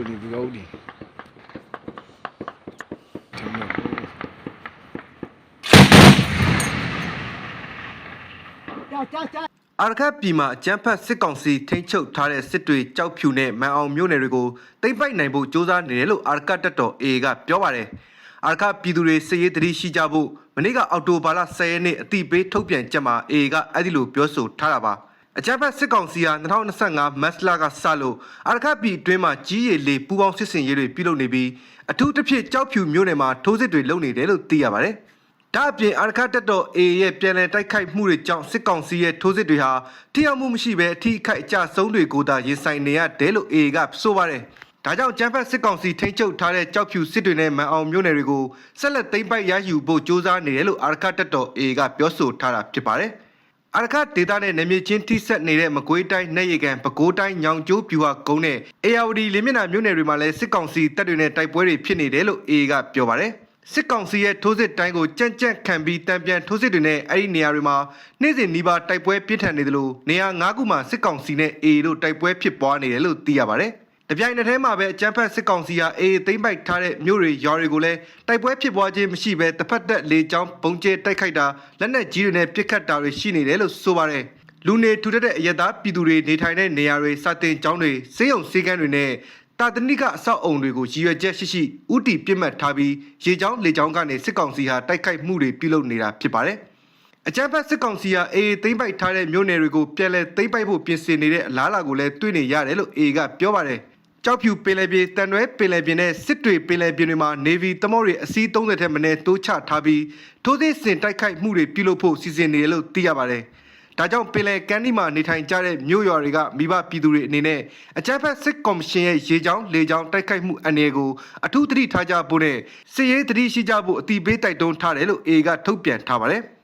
လို့ဒီကောင်းဒီတမန်ကြာကြာကြာအာရခတ်ပြည်မှာအကြမ်းဖက်စစ်ကောင်စီထိန်းချုပ်ထားတဲ့စစ်တွေကြောက်ဖြူနဲ့မန်အောင်မြို့နယ်တွေကိုသိမ်းပိုက်နိုင်ဖို့စ조사နေတယ်လို့အာရခတ်တပ်တော် AA ကပြောပါတယ်။အာရခတ်ပြည်သူတွေစစ်ရေးတတိရှိကြဖို့မနေ့ကအောက်တိုဘာလ10ရက်နေ့အတိပေးထုတ်ပြန်ချက်မှာ AA ကအဲ့ဒီလိုပြောဆိုထားတာပါ။ အကြမ်းဖက်စစ်ကောင်စီဟာ2025မတ်လကစလို့အာရခတ်ပြည်အတွင်းမှာကြီးရည်လေးပူးပေါင်းစစ်စင်ရေးတွေပြုလုပ်နေပြီးအထူးသဖြင့်ကြောက်ဖြူမြို့နယ်မှာထိုးစစ်တွေလုပ်နေတယ်လို့သိရပါတယ်။ဒါအပြင်အာရခတ်တက်တော် A ရဲ့ပြန်လည်တိုက်ခိုက်မှုတွေကြောင့်စစ်ကောင်စီရဲ့ထိုးစစ်တွေဟာထိရောက်မှုမရှိဘဲအထိအခိုက်အကျဆုံးတွေကိုသာရင်ဆိုင်နေရတယ်လို့ A ကဆိုပါတယ်။ဒါကြောင့်ကျန်းဖက်စစ်ကောင်စီထိန်းချုပ်ထားတဲ့ကြောက်ဖြူစစ်တွေနဲ့မန်အောင်မျိုးနယ်တွေကိုဆက်လက်သိမ်းပိုက်ရယူဖို့ကြိုးစားနေတယ်လို့အာရခတ်တက်တော် A ကပြောဆိုထားတာဖြစ်ပါတယ်။ အာရခတ်ဒေတာနဲ့နေမြေချင်းထိဆက်နေတဲ့မကွေးတိုင်းနေရီကန်ပဲခူးတိုင်းညောင်ကျိုးပြူဟာကုန်းနဲ့အေယာဝတီလေးမျက်နှာမြို့နယ်တွေမှာလည်းစစ်ကောင်စီတပ်တွေနဲ့တိုက်ပွဲတွေဖြစ်နေတယ်လို့ A ကပြောပါတယ်။စစ်ကောင်စီရဲ့ထိုးစစ်တိုင်းကိုကြံ့ကြံ့ခံပြီးတံပြန်ထိုးစစ်တွေနဲ့အဲ့ဒီနေရာတွေမှာနေ့စဉ်နီးပါးတိုက်ပွဲပြင်းထန်နေတယ်လို့နေရာ၅ခုမှာစစ်ကောင်စီနဲ့ A တို့တိုက်ပွဲဖြစ်ပွားနေတယ်လို့သိရပါတယ်။ တပြိုင်နက်တည်းမှာပဲအကြမ်းဖက်စစ်ကောင်စီဟာအေးသိမ့်ပိုက်ထားတဲ့မြို့တွေရွာတွေကိုလည်းတိုက်ပွဲဖြစ်ပွားခြင်းမရှိဘဲတစ်ဖက်သက်လေကြောင်းပုံကျဲတိုက်ခိုက်တာလက်နက်ကြီးတွေနဲ့ပစ်ခတ်တာတွေရှိနေတယ်လို့ဆိုပါတယ်လူနေထူထပ်တဲ့အရက်သားပြည်သူတွေနေထိုင်တဲ့နေရာတွေစတင်ကျောင်းတွေစေယုံစေကန်းတွေနဲ့တာတနိကအဆောက်အုံတွေကိုရည်ရွယ်ချက်ရှိရှိဥတီပြစ်မှတ်ထားပြီးရေချောင်းလေချောင်းကနေစစ်ကောင်စီဟာတိုက်ခိုက်မှုတွေပြုလုပ်နေတာဖြစ်ပါတယ်အကြမ်းဖက်စစ်ကောင်စီဟာအေးသိမ့်ပိုက်ထားတဲ့မြို့နယ်တွေကိုပြန်လည်သိမ့်ပိုက်ဖို့ပြင်ဆင်နေတဲ့အလားအလာကိုလည်းတွေ့နေရတယ်လို့အေကပြောပါတယ် ကြောက်ဖြူပင်လယ်ပြင်တန်ရွဲပင်လယ်ပြင်နဲ့စစ်တွေပင်လယ်ပြင်တွေမှာ Navy သမောတွေအစီး30ထက်မနည်းတိုးချထားပြီးထိုးစစ်ဆင်တိုက်ခိုက်မှုတွေပြုလုပ်ဖို့စီစဉ်နေတယ်လို့သိရပါတယ်။ဒါကြောင့်ပင်လယ်ကမ်းဒီမှာနေထိုင်ကြတဲ့မြို့ရွာတွေကမိဘပြည်သူတွေအနေနဲ့အကြမ်းဖက်စစ်ကော်မရှင်ရဲ့ရေကြောင်းလေကြောင်းတိုက်ခိုက်မှုအနေကိုအထူးသတိထားကြဖို့နဲ့စစ်ရေးသတိရှိကြဖို့အတိပေးတိုက်တွန်းထားတယ်လို့ A ကထုတ်ပြန်ထားပါတယ်။